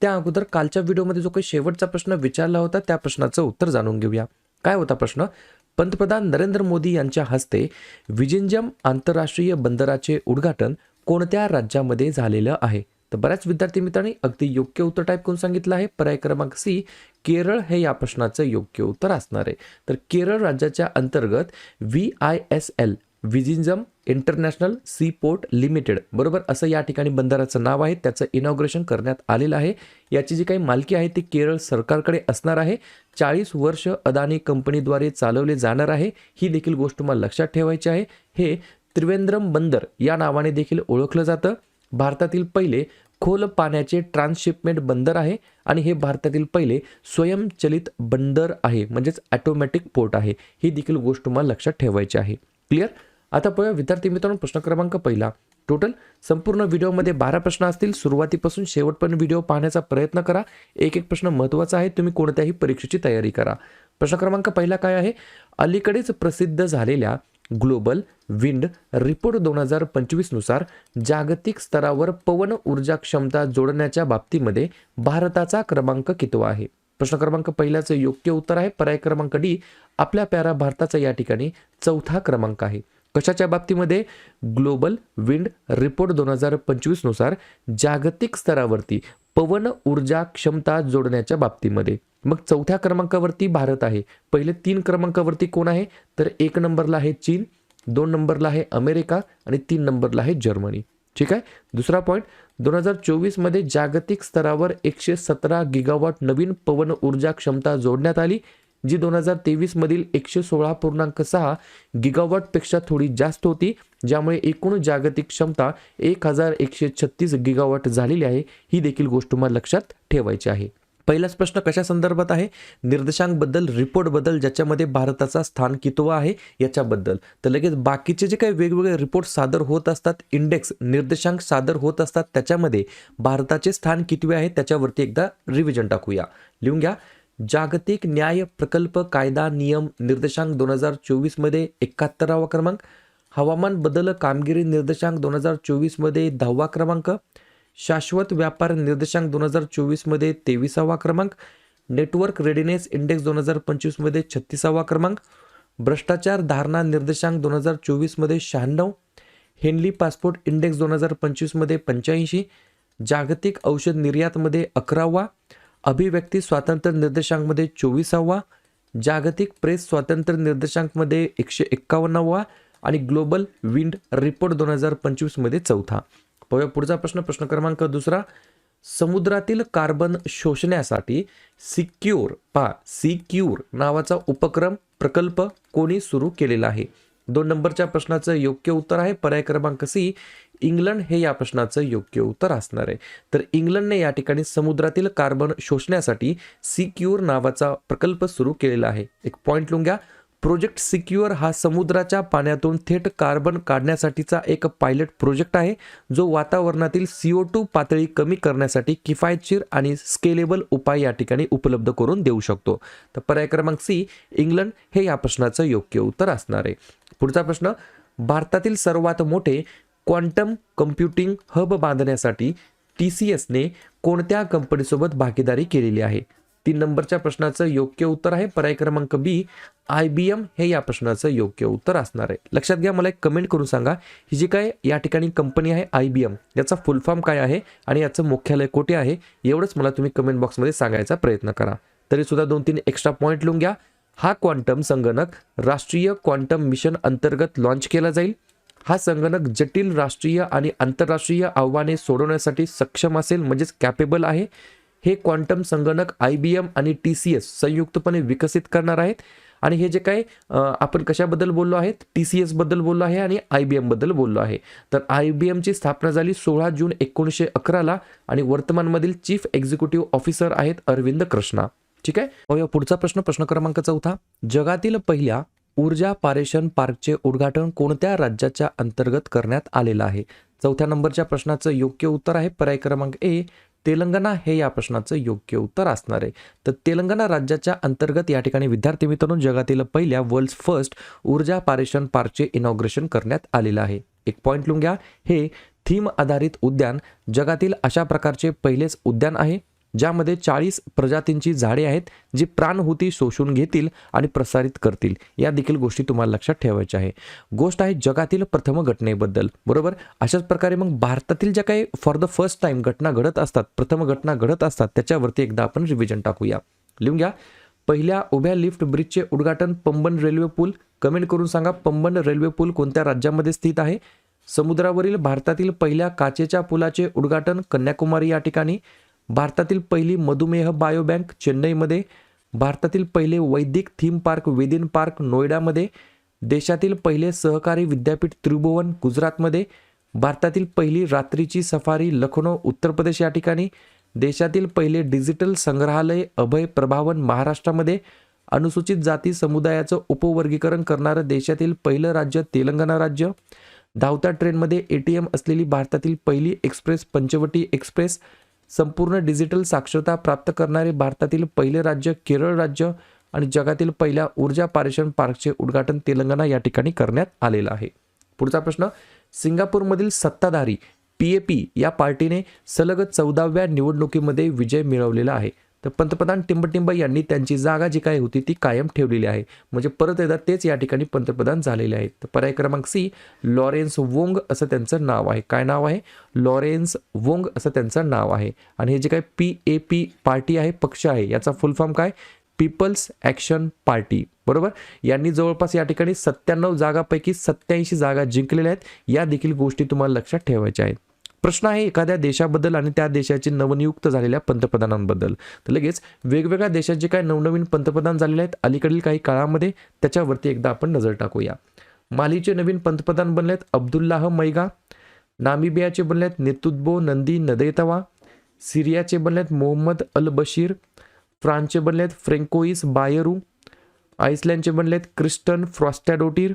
त्या अगोदर कालच्या व्हिडिओमध्ये जो काही शेवटचा प्रश्न विचारला होता त्या प्रश्नाचं उत्तर जाणून घेऊया. काय होता प्रश्न? पंतप्रधान नरेंद्र मोदी यांच्या हस्ते विजिंजम आंतरराष्ट्रीय बंदराचे उद्घाटन कोणत्या राज्यामध्ये झालेलं आहे? तर बऱ्याच विद्यार्थी मित्रांनी अगदी योग्य उत्तर टाईप करून सांगितलं आहे. पर्याय क्रमांक सी केरळ हे या प्रश्नाचं योग्य उत्तर असणार आहे. तर केरळ राज्याच्या अंतर्गत V I S L Vizhinjam international sea port limited. बरोबर? असं या ठिकाणी बंदराचं नाव आहे. त्याचं इनॉग्रेशन करण्यात आलेलं आहे. याची जी काही मालकी आहे ती केरळ सरकारकडे असणार आहे. चाळीस वर्ष अदानी कंपनीद्वारे चालवले जाणार आहे. ही देखील गोष्ट तुम्हाला लक्षात ठेवायची आहे. हे त्रिवेंद्रम बंदर या नावाने देखील ओळखलं जातं. भारतातील पहिले खोल पाण्याचे ट्रान्सशिपमेंट बंदर आहे आणि हे भारतातील पहिले स्वयंचलित बंदर आहे. म्हणजेच ॲटोमॅटिक पोर्ट आहे. ही देखील गोष्ट तुम्हाला लक्षात ठेवायची आहे. क्लिअर आता पाहूया विद्यार्थी मित्रांनो प्रश्न क्रमांक पहिला. टोटल संपूर्ण व्हिडिओमध्ये बारा प्रश्न असतील. सुरुवातीपासून शेवटपर्यंत व्हिडिओ पाहण्याचा प्रयत्न करा. एक एक प्रश्न महत्त्वाचा आहे. तुम्ही कोणत्याही परीक्षेची तयारी करा. प्रश्न क्रमांक पहिला काय आहे? अलीकडेच प्रसिद्ध झालेल्या ग्लोबल विंड रिपोर्ट दोन हजार पंचवीसनुसार जागतिक स्तरावर पवन ऊर्जा क्षमता जोडण्याच्या बाबतीमध्ये भारताचा क्रमांक कितवा आहे? प्रश्न क्रमांक पहिल्याचं योग्य उत्तर आहे. पर्याय क्रमांक डी आपल्या प्यारा भारताचा या ठिकाणी चौथा क्रमांक आहे. कशाच्या बाबतीमध्ये? ग्लोबल विंड रिपोर्ट दोन हजार पंचवीसनुसार जागतिक स्तरावरती पवन ऊर्जा क्षमता जोडण्याच्या बाबतीमध्ये. मग चौथ्या क्रमांकावरती भारत आहे. पहिले तीन क्रमांकावरती कोण आहे? तर एक नंबरला आहे चीन दोन नंबरला आहे अमेरिका आणि तीन नंबरला आहे जर्मनी. ठीक आहे? दुसरा पॉईंट दोन हजार चोवीसमध्ये जागतिक स्तरावर एकशे सतरा गिगावॉट नवीन पवन ऊर्जा क्षमता जोडण्यात आली. जी दोन हजार तेवीसमधील एकशे सोळा पूर्णांक सहा गिगावॉटपेक्षा थोडी जास्त होती ज्यामुळे एकूण जागतिक क्षमता एक हजार एकशे छत्तीस गिगावॉट झालेली आहे ही देखील गोष्ट तुम्हाला लक्षात ठेवायची आहे. पहिलाच प्रश्न कशा संदर्भात आहे? निर्देशांकबद्दल रिपोर्टबद्दल ज्याच्यामध्ये भारताचा स्थान कितवा आहे याच्याबद्दल. तर लगेच बाकीचे जे काही वेगवेगळे रिपोर्ट सादर होत असतात इंडेक्स निर्देशांक सादर होत असतात त्याच्यामध्ये भारताचे स्थान कितवे आहे त्याच्यावरती एकदा रिव्हिजन टाकूया. लिहून घ्या. जागतिक न्याय प्रकल्प कायदा नियम निर्देशांक दोन हजार चोवीसमध्ये एकाहत्तरावा क्रमांक हवामान बदल कामगिरी निर्देशांक दोन हजार चोवीसमध्ये दहावा क्रमांक शाश्वत व्यापार निर्देशांक दोन हजार चोवीसमध्ये तेविसावा क्रमांक नेटवर्क रेडिनेस इंडेक्स दोन हजार पंचवीसमध्ये छत्तीसावा क्रमांक भ्रष्टाचार धारणा निर्देशांक दोन हजार चोवीसमध्ये शहाण्णव हेनली पासपोर्ट इंडेक्स दोन हजार पंचवीसमध्ये पंच्याऐंशी जागतिक औषध निर्यातमध्ये अकरावा अभिव्यक्ती स्वातंत्र्य निर्देशांकमध्ये चोवीसावा जागतिक प्रेस स्वातंत्र्य निर्देशांकमध्ये एकशे एक्कावन्नावा आणि ग्लोबल विंड रिपोर्ट दोन हजार पंचवीसमध्ये चौथा. पाहूया पुढचा प्रश्न प्रश्न क्रमांक दुसरा. समुद्रातील कार्बन शोषण्यासाठी सिक्युअर पा सिक्युअर नावाचा उपक्रम प्रकल्प कोणी सुरू केलेला आहे? दोन नंबरच्या प्रश्नाचं योग्य उत्तर आहे. पर्याय क्रमांक सी इंग्लंड हे या प्रश्नाचं योग्य उत्तर असणार आहे. तर इंग्लंडने या ठिकाणी समुद्रातील कार्बन शोषण्यासाठी सिक्युअर नावाचा प्रकल्प सुरू केलेला आहे. एक पॉईंट लिहून घ्या. प्रोजेक्ट सिक्युअर हा समुद्राच्या पाण्यातून थेट कार्बन काढण्यासाठीचा एक पायलट प्रोजेक्ट आहे जो वातावरणातील सी ओ टू पातळी कमी करण्यासाठी किफायतशीर आणि स्केलेबल उपाय या ठिकाणी उपलब्ध करून देऊ शकतो. तर पर्याय क्रमांक सी इंग्लंड हे या प्रश्नाचं योग्य उत्तर असणार आहे. पुढचा प्रश्न भारतातील सर्वात मोठे क्वांटम कम्प्युटिंग हब बांधण्यासाठी टी सी एसने कोणत्या कंपनीसोबत भागीदारी केलेली आहे? तीन नंबरच्या प्रश्नाचं योग्य उत्तर आहे. पर्याय क्रमांक बी आय बी एम हे या प्रश्नाचं योग्य उत्तर असणार आहे. लक्षात घ्या मला एक कमेंट करून सांगा. ही जी काय या ठिकाणी कंपनी आहे आय बी एम याचा फुल फॉर्म काय आहे आणि याचं मुख्यालय कोठे आहे एवढंच मला तुम्ही कमेंट बॉक्समध्ये सांगायचा प्रयत्न करा. तरी सुद्धा दोन तीन एक्स्ट्रा पॉईंट लिहून घ्या. हा क्वांटम संगणक राष्ट्रीय क्वांटम मिशन अंतर्गत लॉन्च केला जाईल. हा संगणक जटिल राष्ट्रीय आणि आंतरराष्ट्रीय आव्हाने सोडवण्यासाठी सक्षम असेल म्हणजेच कॅपेबल आहे. हे क्वांटम संगणक आय बी एम आणि टी सी एस संयुक्तपणे विकसित करणार आहेत. आणि हे जे काय आपण कशाबद्दल बोललो आहेत? टी सी एसबद्दल बोललो आहे आणि आय बी एमबद्दल बोललो आहे. तर आय बी एमची स्थापना झाली सोळा जून एकोणीसशे अकराला आणि वर्तमानमधील चीफ एक्झिक्युटिव्ह ऑफिसर आहेत अरविंद कृष्णा. ठीक आहे? पुढचा प्रश्न प्रश्न क्रमांक चौथा. जगातील पहिल्या ऊर्जा पारेषण पार्कचे उद्घाटन कोणत्या राज्याच्या अंतर्गत करण्यात आलेलं आहे? चौथ्या नंबरच्या प्रश्नाचं योग्य उत्तर आहे. पर्याय क्रमांक ए तेलंगणा हे या प्रश्नाचं योग्य उत्तर असणार आहे. तर तेलंगणा राज्याच्या अंतर्गत या ठिकाणी विद्यार्थी मित्रांनो जगातील पहिल्या वर्ल्ड फर्स्ट ऊर्जा पारेषण पार्कचे इनॉग्रेशन करण्यात आलेलं आहे. एक पॉईंट लिहून घ्या हे थीम आधारित उद्यान जगातील अशा प्रकारचे पहिलेच उद्यान आहे. ज्यामध्ये चाळीस प्रजातींची झाडे आहेत जी प्राणहुती शोषून घेतील आणि प्रसारित करतील. या देखील गोष्टी तुम्हाला लक्षात ठेवायच्या आहे. गोष्ट आहे जगातील प्रथम घटनेबद्दल बरोबर? अशाच प्रकारे मग भारतातील ज्या काही फॉर द फर्स्ट टाइम घटना घडत असतात प्रथम घटना घडत असतात त्याच्यावरती एकदा आपण रिव्हिजन टाकूया. लिहून घ्या. पहिल्या उभ्या लिफ्ट ब्रिजचे उद्घाटन पंबन रेल्वे पूल. कमेंट करून सांगा पंबन रेल्वे पूल कोणत्या राज्यामध्ये स्थित आहे? समुद्रावरील भारतातील पहिल्या काचेच्या पुलाचे उद्घाटन कन्याकुमारी या ठिकाणी. भारतातील पहिली मधुमेह बायोबँक चेन्नईमध्ये भारतातील पहिले वैदिक थीम पार्क वेदिन पार्क नोएडामध्ये देशातील पहिले सहकारी विद्यापीठ त्रिभुवन गुजरातमध्ये भारतातील पहिली रात्रीची सफारी लखनौ उत्तर प्रदेश या ठिकाणी देशातील पहिले डिजिटल संग्रहालय अभय प्रभावन महाराष्ट्रामध्ये अनुसूचित जाती समुदायाचं उपवर्गीकरण करणारं देशातील पहिलं राज्य तेलंगणा राज्य धावत्या ट्रेनमध्ये ए टी एम असलेली भारतातील पहिली एक्सप्रेस पंचवटी एक्सप्रेस संपूर्ण डिजिटल साक्षरता प्राप्त करणारे भारतातील पहिले राज्य केरळ राज्य आणि जगातील पहिल्या ऊर्जा पारेषण पार्कचे उद्घाटन तेलंगणा या ठिकाणी करण्यात आलेलं आहे. पुढचा प्रश्न सिंगापूरमधील सत्ताधारी पी ए पी या पार्टीने सलग चौदाव्या निवडणुकीमध्ये विजय मिळवलेला आहे. तर पंतप्रधान टिंबटिंब यांनी त्यांची जागा जी काय होती ती कायम ठेवलेली आहे. म्हणजे परत एकदा तेच या ठिकाणी पंतप्रधान झालेले आहेत. तर पर्याय क्रमांक सी लॉरेन्स वोंग असं त्यांचं नाव आहे. काय नाव आहे? लॉरेन्स वोंग असं त्यांचं नाव आहे. आणि हे जे काय पी ए पी पार्टी आहे पक्ष आहे याचा फुल फॉर्म काय? People's action party. बरोबर? यांनी जवळपास या ठिकाणी सत्त्याण्णव जागापैकी सत्याऐंशी जागा जिंकलेल्या आहेत. या देखील गोष्टी तुम्हाला लक्षात ठेवायच्या आहेत. प्रश्न आहे एखाद्या देशाबद्दल आणि त्या देशाचे नवनियुक्त झालेल्या पंतप्रधानांबद्दल. तर लगेच वेगवेगळ्या देशाचे काय नवनवीन पंतप्रधान झालेले आहेत अलीकडील काही काळामध्ये त्याच्यावरती एकदा आपण नजर टाकूया. मालीचे नवीन पंतप्रधान बनले आहेत अब्दुल्लाह मैगा नामिबियाचे बनले आहेत नेतुद्बो नंदी नदेतवा सिरियाचे बनले आहेत मोहम्मद अल बशीर फ्रान्सचे बनले आहेत फ्रेंकोईस बायरू आईसलँडचे बनले आहेत क्रिस्टन फ्रॉस्टॅडोटीर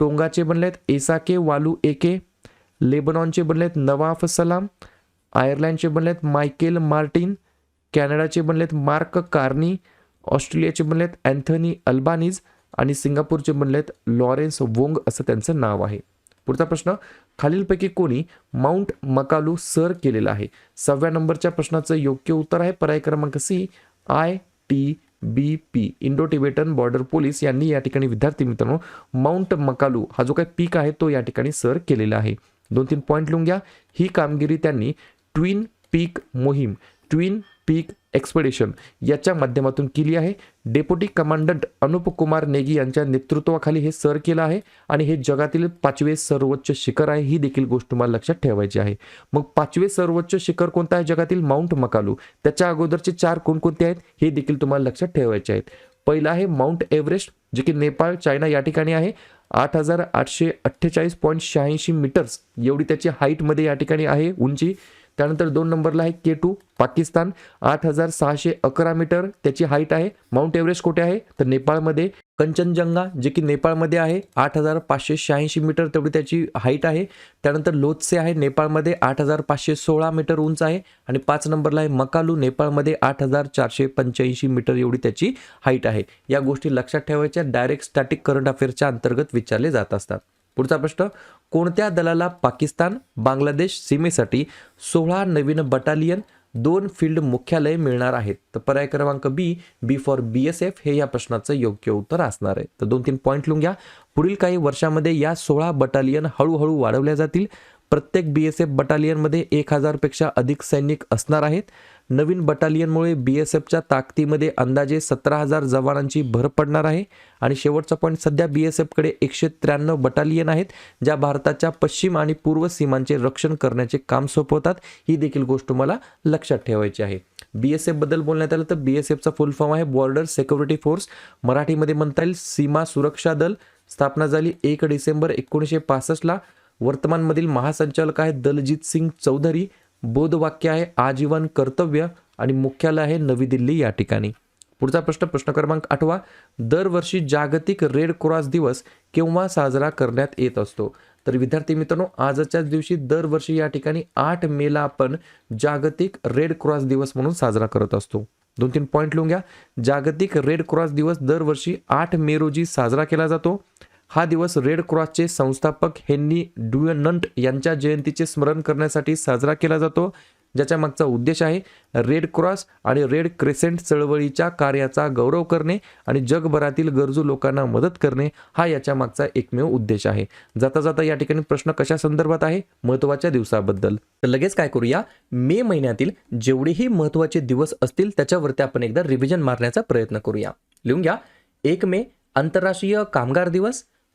टोंगाचे बनले आहेत एसाके वालू एके लेबनॉनचे बनलेत नवाफ सलाम आयर्लंडचे बनलेत मायकेल मार्टिन कॅनडाचे बनलेत मार्क कार्नी ऑस्ट्रेलियाचे बनलेत अँथनी अल्बानीज आणि सिंगापूरचे बनलेत लॉरेन्स वोंग असं त्यांचं नाव आहे. पुढचा प्रश्न खालीलपैकी कोणी माउंट मकालू सर केलेला आहे? सहाव्या नंबरच्या प्रश्नाचं योग्य उत्तर आहे पर्याय क्रमांक C I T B P. Indo Tibetan border police यांनी या ठिकाणी विद्यार्थी मित्रांनो माउंट मकालू हा जो काही पीक आहे तो या ठिकाणी सर केलेला आहे. दोन तीन पॉईंट लिहून घ्या. ही कामगिरी त्यांनी ट्विन पीक मोहीम ट्विन पीक एक्सपेडिशन याच्या माध्यमातून केली आहे. डेप्युटी कमांडंट अनुप कुमार नेगी यांच्या नेतृत्वाखाली हे सर केलं आहे आणि हे जगातील पाचवे सर्वोच्च शिखर आहे. ही देखील गोष्ट तुम्हाला लक्षात ठेवायची आहे. मग पाचवे सर्वोच्च शिखर कोणतं आहे? जगातील माउंट मकालू त्याच्या अगोदरचे चार कोणकोणते आहेत? हे देखील तुम्हाला लक्षात ठेवायचे आहेत. पहिलं आहे माउंट एव्हरेस्ट जे की नेपाळ चायना या ठिकाणी आहे. आठ हजार आठशे अठ्ठेचाळीस पॉईंट शहाऐंशी मीटर्स एवढी त्याची हाईटमध्ये या ठिकाणी आहे. उंची त्यानंतर दोन नंबरला आहे के टू पाकिस्तान. आठ हजार सहाशे अकरा मीटर त्याची हाईट आहे. माउंट एव्हरेस्ट कुठे आहे? तर नेपाळमध्ये. कंचनजंगा जे की नेपाळमध्ये आहे आठ हजार पाचशे शहाऐंशी मीटर तेवढी त्याची हाईट आहे. त्यानंतर लोत्से आहे नेपाळमध्ये आठ हजार पाचशे सोळा मीटर उंच आहे. आणि पाच नंबरला आहे मकालू नेपाळमध्ये आठ हजार चारशे पंच्याऐंशी मीटर एवढी त्याची हाईट आहे. या गोष्टी लक्षात ठेवायच्या डायरेक्ट स्टॅटिक करंट अफेअरच्या अंतर्गत विचारले जात असतात. पुढचा प्रश्न कोणत्या दलाला पाकिस्तान बांगलादेश सीमेसाठी सोळा नवीन बटालियन दोन फील्ड मुख्यालय मिळणार आहेत? तर पर्याय क्रमांक B B for B S F हे या प्रश्नाचं योग्य उत्तर असणार आहे. तर दोन तीन पॉईंट लिहून घ्या. पुढील काही वर्षामध्ये या सोळा बटालियन हळूहळू वाढवल्या जातील. प्रत्येक बी एस एफ बटालियनमध्ये एक हजारपेक्षा अधिक सैनिक असणार आहेत. नवीन बटालियनमुळे बी एस एफच्या ताकदीमध्ये अंदाजे सतरा हजार जवानांची भर पडणार आहे. आणि शेवटचा पॉईंट सध्या बी एस एफकडे एकशे त्र्याण्णव बटालियन आहेत ज्या भारताच्या पश्चिम आणि पूर्व सीमांचे रक्षण करण्याचे काम सोपवतात. ही देखील गोष्ट मला लक्षात ठेवायची आहे. बी एस एफबद्दल बोलण्यात आलं तर बी एस एफचा फुल फॉर्म आहे बॉर्डर सिक्युरिटी फोर्स मराठीमध्ये म्हणता येईल सीमा सुरक्षा दल. स्थापना झाली एक डिसेंबर एकोणीसशे पासष्टला. वर्तमानमधील महासंचालक आहेत दलजीत सिंग चौधरी. बोधवाक्य आहे आजीवन कर्तव्य आणि मुख्यालय आहे नवी दिल्ली या ठिकाणी. पुढचा प्रश्न प्रश्न क्रमांक आठवा. दरवर्षी जागतिक रेड क्रॉस दिवस केव्हा साजरा करण्यात येत असतो? तर विद्यार्थी मित्रांनो आजच्याच दिवशी दरवर्षी या ठिकाणी आठ मेला आपण जागतिक रेड क्रॉस दिवस म्हणून साजरा करत असतो. दोन तीन पॉईंट लिहून घ्या. जागतिक रेड क्रॉस दिवस दरवर्षी आठ मे रोजी साजरा केला जातो. हा दिवस रेड क्रॉसचे संस्थापक हेन्नी ड्युअनंट यांच्या जयंतीचे स्मरण करण्यासाठी साजरा केला जातो ज्याच्या मागचा उद्देश आहे रेड क्रॉस आणि रेड क्रेसेंट चळवळीच्या कार्याचा गौरव करणे आणि जगभरातील गरजू लोकांना मदत करणे हा याच्या मागचा एकमेव उद्देश आहे. जाता जाता या ठिकाणी प्रश्न कशा संदर्भात आहे? महत्त्वाच्या दिवसाबद्दल. तर लगेच काय करूया? मे महिन्यातील जेवढेही महत्त्वाचे दिवस असतील त्याच्यावरती आपण एकदा रिव्हिजन मारण्याचा प्रयत्न करूया. लिहून घ्या. एक मे आंतरराष्ट्रीय कामगार दिवस.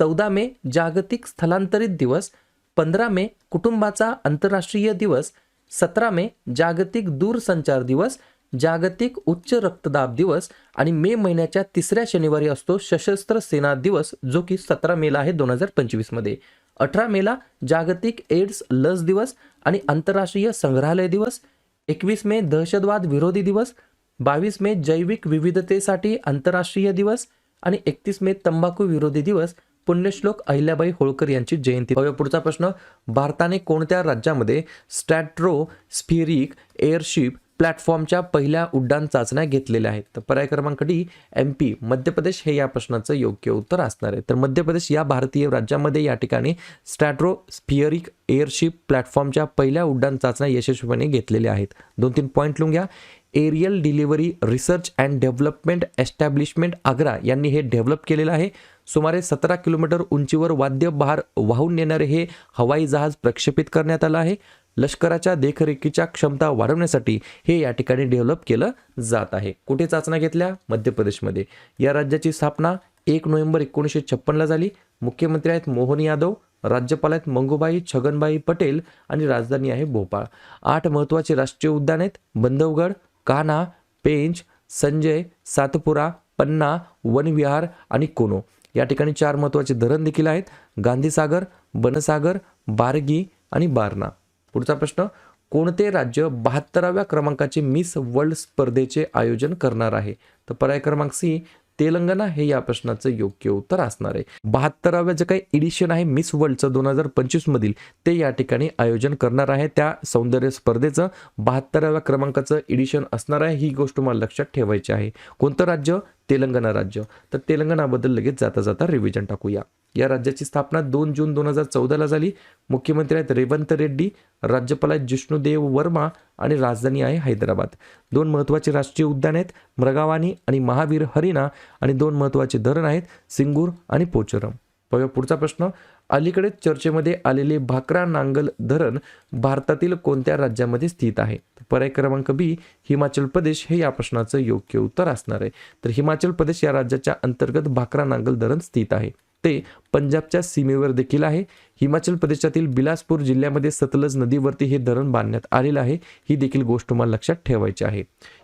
चौदा मे जागतिक स्थलांतरित दिवस पंधरा मे कुटुंबाचा आंतरराष्ट्रीय दिवस सतरा मे जागतिक दूरसंचार दिवस जागतिक उच्च रक्तदाब दिवस आणि मे महिन्याच्या तिसऱ्या शनिवारी असतो सशस्त्र सेना दिवस जो की सतरा मेला आहे दोन हजार पंचवीसमध्ये अठरा मेला जागतिक एड्स लस दिवस आणि आंतरराष्ट्रीय संग्रहालय दिवस एकवीस मे दहशतवाद विरोधी दिवस बावीस मे जैविक विविधतेसाठी आंतरराष्ट्रीय दिवस आणि एकतीस मे तंबाखू विरोधी दिवस पुण्यश्लोक अहिल्याबाई होळकर यांची जयंती. पाहूया पुढचा प्रश्न. भारताने कोणत्या राज्यामध्ये स्टॅट्रो स्फिरिक एअरशिप प्लॅटफॉर्मच्या पहिल्या उड्डाण चाचण्या घेतलेल्या आहेत? तर पर्याय क्रमांक D M P. Madhya Pradesh हे या प्रश्नाचं योग्य उत्तर असणार आहे. तर मध्य प्रदेश या भारतीय राज्यामध्ये या ठिकाणी स्टॅट्रो स्फिअरिक एअरशिप प्लॅटफॉर्मच्या पहिल्या उड्डाण चाचण्या यशस्वीपणे घेतलेल्या आहेत. दोन तीन पॉईंट लिहून घ्या. Aerial delivery research and development establishment Agra यांनी हे डेव्हलप केलेलं आहे. सुमारे सतरा किलोमीटर उंचीवर वाद्य बहार वाहून नेणारे हे हवाई जहाज प्रक्षेपित करण्यात आलं आहे. लष्कराच्या देखरेखीच्या क्षमता वाढवण्यासाठी हे या ठिकाणी डेव्हलप केलं जात आहे. कुठे चाचण्या घेतल्या? मध्य प्रदेशमध्ये या राज्याची स्थापना एक नोव्हेंबर एकोणीसशे छप्पनला झाली. मुख्यमंत्री आहेत मोहन यादव राज्यपाल आहेत मंगूबाई छगनबाई पटेल आणि राजधानी आहे भोपाळ. आठ महत्त्वाचे राष्ट्रीय उद्यान आहेत. बंधवगड कान्हा पेंच संजय सातपुरा पन्ना वनविहार आणि कोनो. या ठिकाणी चार महत्त्वाचे धरण देखील आहेत. गांधीसागर बनसागर बारगी आणि बारणा. पुढचा प्रश्न कोणते राज्य बहात्तराव्या क्रमांकाचे मिस वर्ल्ड स्पर्धेचे आयोजन करणार आहे? तर पर्याय क्रमांक सी तेलंगणा हे या प्रश्नाचं योग्य उत्तर असणार आहे. बहात्तराव्या जे काही एडिशन आहे मिस वर्ल्डचं दोन हजार पंचवीस मधील ते या ठिकाणी आयोजन करणार आहे. त्या सौंदर्य स्पर्धेचं बहात्तराव्या क्रमांकाचं एडिशन असणार आहे. ही गोष्ट मला लक्षात ठेवायची आहे. कोणतं राज्य? तेलंगणा राज्य. तर तेलंगणाबद्दल लगेच जाता जाता रिव्हिजन टाकूया. या राज्याची स्थापना दोन जून दोन हजार चौदाला झाली. मुख्यमंत्री आहेत रेवंत रेड्डी राज्यपाल आहेत जिष्णुदेव वर्मा आणि राजधानी आहे हैदराबाद. दोन महत्त्वाचे राष्ट्रीय उद्यान आहेत मृगावानी आणि महावीर हरिणा आणि दोन महत्त्वाचे धरण आहेत सिंगूर आणि पोचरम. बघा पुढचा प्रश्न. अलीकडेच चर्चेमध्ये आलेले भाकरा नांगल धरण भारतातील कोणत्या राज्यामध्ये स्थित आहे? पर्याय क्रमांक बी हिमाचल प्रदेश. हे या प्रश्नाचं योग्य उत्तर असणार आहे. तर हिमाचल प्रदेश या राज्याच्या अंतर्गत भाकरा नांगल धरण स्थित आहे. ते पंजाबच्या सीमेवर देखील आहे. हिमाचल प्रदेशातील बिलासपूर जिल्ह्यामध्ये सतलज नदीवरती हे धरण बांधण्यात आलेलं आहे. ही देखील गोष्ट तुम्हाला लक्षात ठेवायची आहे.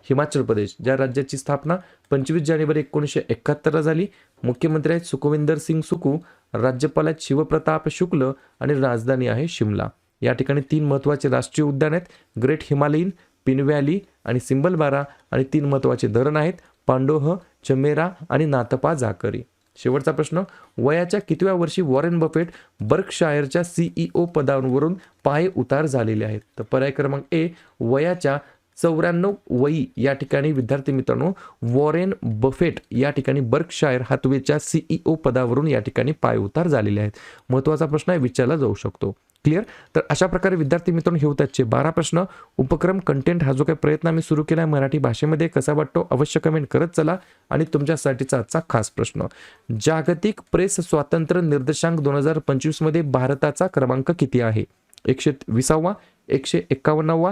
हिमाचल प्रदेश ज्या राज्याची स्थापना पंचवीस जानेवारी एकोणीसशे एकाहत्तरला झाली मुख्यमंत्री आहेत सुखविंदर सिंग सुकू राज्यपाल आहेत शिवप्रताप शुक्ल आणि राजधानी आहे शिमला. या ठिकाणी तीन महत्त्वाचे राष्ट्रीय उद्यान आहेत. ग्रेट हिमालयीन पिनव्हॅली आणि सिंबलबारा आणि तीन महत्त्वाचे धरण आहेत. पांडोह चमेरा आणि नातपा जाकरी शेवटचा प्रश्न वयाच्या कितव्या वर्षी वॉरेन बफेट बर्कशायरच्या सीईओ पदांवरून पाय उतार झालेले आहेत? तर पर्याय क्रमांक ए वयाच्या चौऱ्याण्णव वयी या ठिकाणी विद्यार्थी मित्रांनो वॉरेन बफेट या ठिकाणी बर्कशायर हातवेच्या सीईओ पदावरून या ठिकाणी पायउतार झालेले आहेत. महत्त्वाचा प्रश्न आहे विचारला जाऊ शकतो. क्लिअर तर अशा प्रकारे विद्यार्थी मित्रांनो हे होतात बारा प्रश्न. उपक्रम कंटेंट हा जो काही प्रयत्न आम्ही सुरू केला आहे मराठी भाषेमध्ये कसा वाटतो अवश्य कमेंट करत चला. आणि तुमच्यासाठीचा आजचा खास प्रश्न. जागतिक प्रेस स्वातंत्र्य निर्देशांक दोन हजार पंचवीसमध्ये भारताचा क्रमांक किती आहे? एकशे विसावा एकशे एक्कावन्नावा